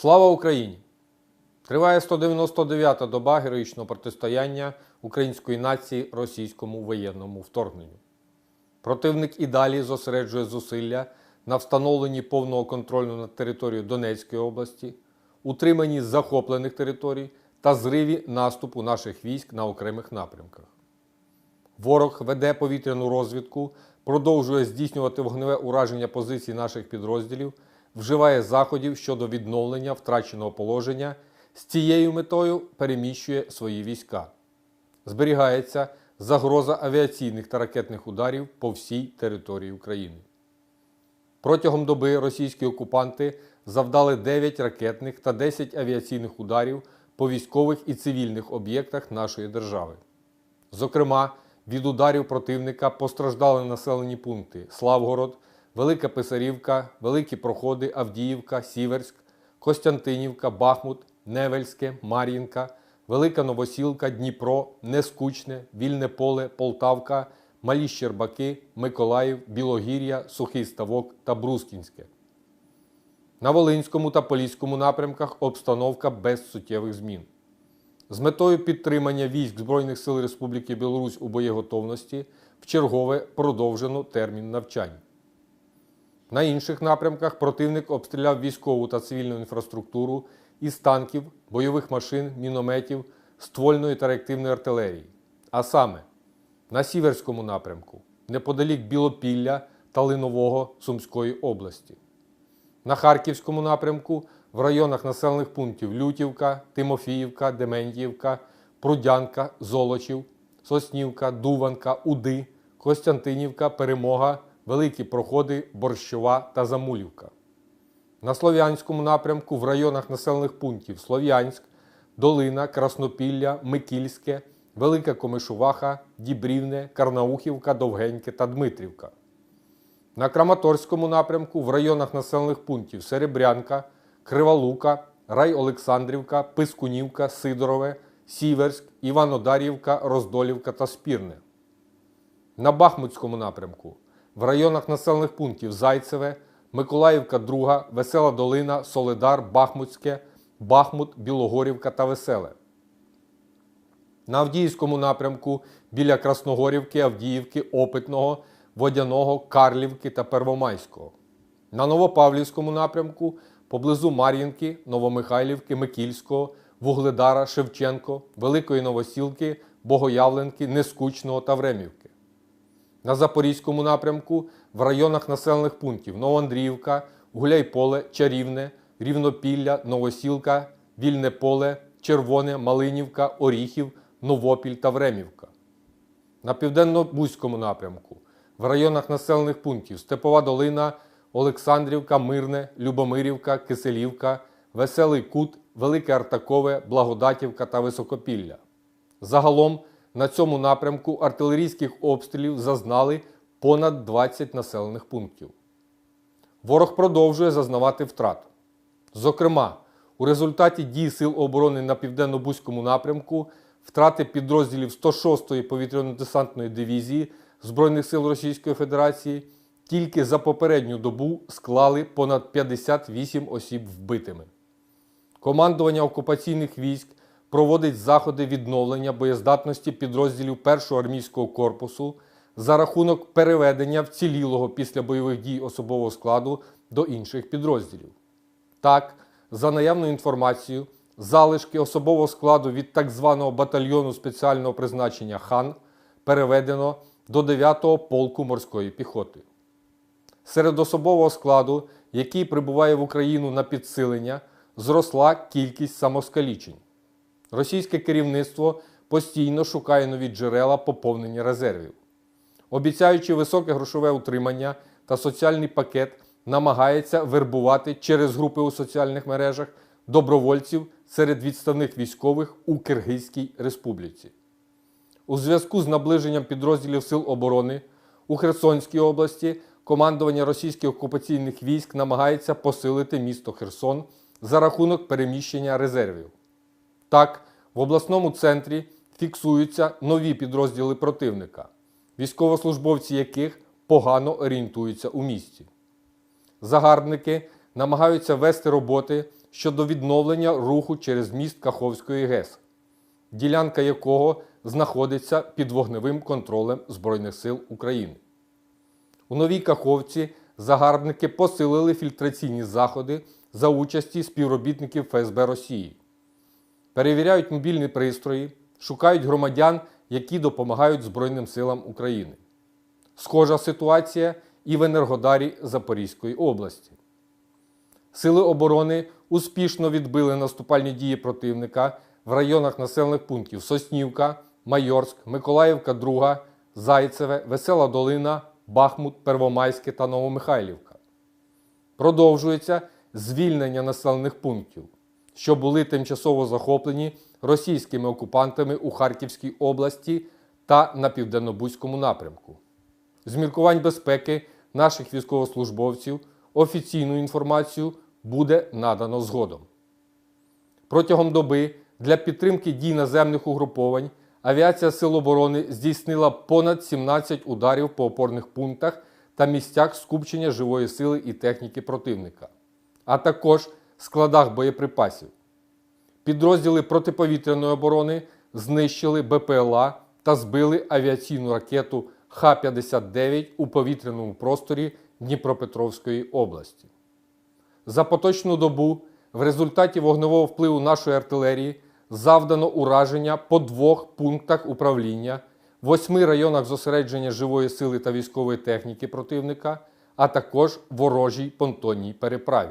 Слава Україні! Триває 199-та доба героїчного протистояння української нації російському воєнному вторгненню. Противник і далі зосереджує зусилля на встановленні повного контролю над територією Донецької області, утриманні захоплених територій та зриві наступу наших військ на окремих напрямках. Ворог веде повітряну розвідку, продовжує здійснювати вогневе ураження позицій наших підрозділів, вживає заходів щодо відновлення втраченого положення, з цією метою переміщує свої війська. Зберігається загроза авіаційних та ракетних ударів по всій території України. Протягом доби російські окупанти завдали 9 ракетних та 10 авіаційних ударів по військових і цивільних об'єктах нашої держави. Зокрема, від ударів противника постраждали населені пункти Славгород, Велика Писарівка, Великі Проходи, Авдіївка, Сіверськ, Костянтинівка, Бахмут, Невельське, Мар'їнка, Велика Новосілка, Дніпро, Нескучне, Вільне Поле, Полтавка, Малі Щербаки, Миколаїв, Білогір'я, Сухий Ставок та Брускінське. На Волинському та Поліському напрямках обстановка без суттєвих змін. З метою підтримання військ Збройних сил Республіки Білорусь у боєготовності в чергове продовжено термін навчань. На інших напрямках противник обстріляв військову та цивільну інфраструктуру із танків, бойових машин, мінометів, ствольної та реактивної артилерії. А саме на Сіверському напрямку, неподалік Білопілля та Линового Сумської області. На Харківському напрямку в районах населених пунктів Лютівка, Тимофіївка, Дементіївка, Прудянка, Золочів, Соснівка, Дуванка, Уди, Костянтинівка, Перемога, Великі Проходи, Борщова та Замулівка. На Слов'янському напрямку в районах населених пунктів Слов'янськ, Долина, Краснопілля, Микільське, Велика Комишуваха, Дібрівне, Карнаухівка, Довгеньке та Дмитрівка. На Краматорському напрямку в районах населених пунктів Серебрянка, Криволука, Рай Олександрівка, Пискунівка, Сидорове, Сіверськ, Іванодарівка, Роздолівка та Спірне. На Бахмутському напрямку в районах населених пунктів Зайцеве, Миколаївка, Друга, Весела Долина, Соледар, Бахмутське, Бахмут, Білогорівка та Веселе. На Авдіївському напрямку біля Красногорівки, Авдіївки, Опитного, Водяного, Карлівки та Первомайського. На Новопавлівському напрямку поблизу Мар'їнки, Новомихайлівки, Микільського, Вугледара, Шевченко, Великої Новосілки, Богоявленки, Нескучного та Времівки. На Запорізькому напрямку в районах населених пунктів Новоандріївка, Гуляйполе, Чарівне, Рівнопілля, Новосілка, Вільне Поле, Червоне, Малинівка, Оріхів, Новопіль та Времівка. На південно-бузькому напрямку в районах населених пунктів Степова Долина, Олександрівка, Мирне, Любомирівка, Киселівка, Веселий Кут, Велике Артакове, Благодатівка та Високопілля. Загалом на цьому напрямку артилерійських обстрілів зазнали понад 20 населених пунктів. Ворог продовжує зазнавати втрат. Зокрема, у результаті дій Сил оборони на південно-бузькому напрямку втрати підрозділів 106-ї повітряно-десантної дивізії Збройних сил Російської Федерації тільки за попередню добу склали понад 58 осіб вбитими. Командування окупаційних військ проводить заходи відновлення боєздатності підрозділів 1-го армійського корпусу за рахунок переведення вцілілого після бойових дій особового складу до інших підрозділів. Так, за наявною інформацією, залишки особового складу від так званого батальйону спеціального призначення хан переведено до 9-го полку морської піхоти. Серед особового складу, який прибуває в Україну на підсилення, зросла кількість самоскалічень. Російське керівництво постійно шукає нові джерела поповнення резервів. Обіцяючи високе грошове утримання та соціальний пакет, намагається вербувати через групи у соціальних мережах добровольців серед відставних військових у Киргизькій республіці. У зв'язку з наближенням підрозділів Сил оборони у Херсонській області командування російських окупаційних військ намагається посилити місто Херсон за рахунок переміщення резервів. Так, в обласному центрі фіксуються нові підрозділи противника, військовослужбовці яких погано орієнтуються у місті. Загарбники намагаються вести роботи щодо відновлення руху через міст Каховської ГЕС, ділянка якого знаходиться під вогневим контролем Збройних сил України. У Новій Каховці загарбники посилили фільтраційні заходи за участі співробітників ФСБ Росії. Перевіряють мобільні пристрої, шукають громадян, які допомагають Збройним силам України. Схожа ситуація і в Енергодарі Запорізької області. Сили оборони успішно відбили наступальні дії противника в районах населених пунктів Соснівка, Майорськ, Миколаївка, Друга, Зайцеве, Весела Долина, Бахмут, Первомайське та Новомихайлівка. Продовжується звільнення населених пунктів, що були тимчасово захоплені російськими окупантами у Харківській області та на південнобузькому напрямку. З міркувань безпеки наших військовослужбовців офіційну інформацію буде надано згодом. Протягом доби для підтримки дій наземних угруповань авіація Сил оборони здійснила понад 17 ударів по опорних пунктах та місцях скупчення живої сили і техніки противника, а також складах боєприпасів. Підрозділи протиповітряної оборони знищили БПЛА та збили авіаційну ракету Х-59 у повітряному просторі Дніпропетровської області. За поточну добу в результаті вогневого впливу нашої артилерії завдано ураження по двох пунктах управління, восьми районах зосередження живої сили та військової техніки противника, а також ворожій понтонній переправі.